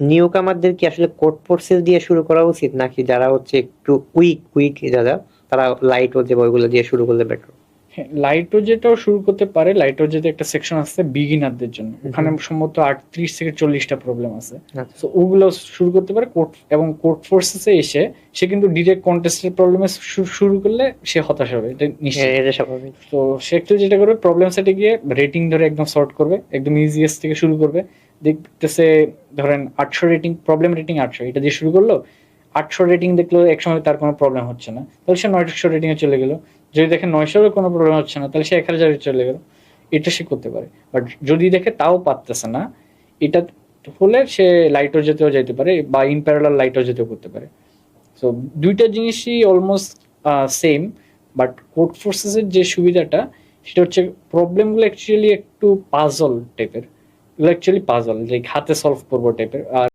New কামারদের কি আসলে code process দিয়ে শুরু করা উচিত? নাকি যারা হচ্ছে একটু উইক উইক যারা তারা লাইট ও যে বইগুলো দিয়ে শুরু করলে বেটার হ্যাঁ লাইটো যেটাও শুরু করতে পারে লাইটো যেটা একটা সেকশন আছে বিগিনারদের জন্য। ওখানে সম্ভবত আটত্রিশ থেকে চল্লিশটা প্রবলেম আছে। আচ্ছা। তো ওগুলো শুরু করতে পারে কোর্ট এবং কোর্ট ফোর্সেসে এসে সে কিন্তু ডিরেক্ট কন্টেস্টের প্রবলেমে শুরু করলে সে হতাশ হবে এটা স্বাভাবিক। তো সে actually যেটা করবে প্রবলেম সেটে গিয়ে রেটিং ধরে একদম সর্ট করবে একদম ইজিয়েস্ট থেকে শুরু করবে। দেখতেছে, ধরেন আটশো রেটিং প্রবলেম রেটিং আটশো, এটা দিয়ে শুরু করল, আটশো রেটিং দেখল, একসময় তার কোনো প্রবলেম হচ্ছে না। তাহলে সে নয়শো রেটিং এ চলে গেলো। যদি দেখে নয়শোরও কোনো প্রবলেম হচ্ছে না, তাহলে সে এক হাজারে চলে গেলো। এটা সে করতে পারে। বাট যদি দেখে তাও পারতেছে না, এটা হলে সে লাইটও যেতেও যেতে পারে বা ইন প্যারালাল লাইটও যেতেও করতে পারে। সো দুইটা জিনিসই অলমোস্ট সেম বাট কোড ফোর্সেসের যে সুবিধাটা, সেটা হচ্ছে প্রবলেমগুলো অ্যাকচুয়ালি একটু পাজল টাইপের এগুলো অ্যাকচুয়ালি পাজল যে হাতে সলভ করব টাইপের আর